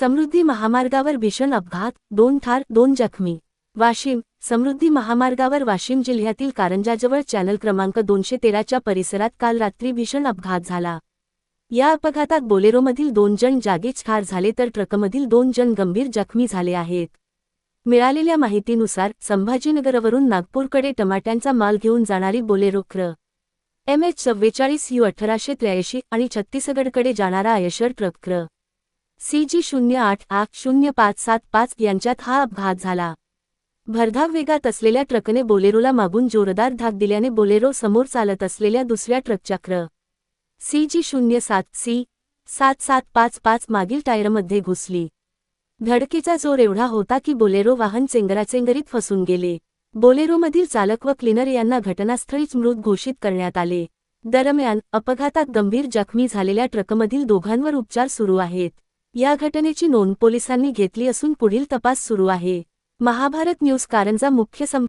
समृद्धी महामार्गावर भीषण अपघात दोन ठार दोन जखमी. वाशिम समृद्धी महामार्गावर वाशिम जिल्ह्यातील कारंजाजवळ चॅनल क्रमांक दोनशे तेराच्या परिसरात काल रात्री भीषण अपघात झाला. या अपघातात बोलेरोमधील दोन जण जागीच ठार झाले तर ट्रकमधील दोन जण गंभीर जखमी झाले आहेत. मिळालेल्या माहितीनुसार संभाजीनगरवरून नागपूरकडे टमाट्यांचा माल घेऊन जाणारी बोलेरो क्र. एम एच चव्वेचाळीस यू अठराशे त्र्याऐंशी आणि छत्तीसगडकडे जाणारा आयशर ट्रक क्र. सी जी शून्य आठ आठ शून्य पाच सात पाच यांच्यात हा अपघात झाला. भरधाव वेगात असलेल्या ट्रकने बोलेरोला मागून जोरदार धाक दिल्याने बोलेरो समोर चालत असलेल्या दुसऱ्या ट्रकच्या क्र सी जी शून्य सात सी सात सात पाच पाच मागील टायरमध्ये घुसली. धडकेचा जोर एवढा होता की बोलेरो वाहन चेंगराचेंगरीत फसून गेले. बोलेरोमधील चालक व क्लिनर यांना घटनास्थळीच मृत घोषित करण्यात आले. दरम्यान अपघातात गंभीर जखमी झालेल्या ट्रकमधील दोघांवर उपचार सुरू आहेत. या घटनेची नोंद पोलिसांनी घेतली असून पुढील तपास सुरू आहे. महाभारत न्यूज कारंजा मुख्य सं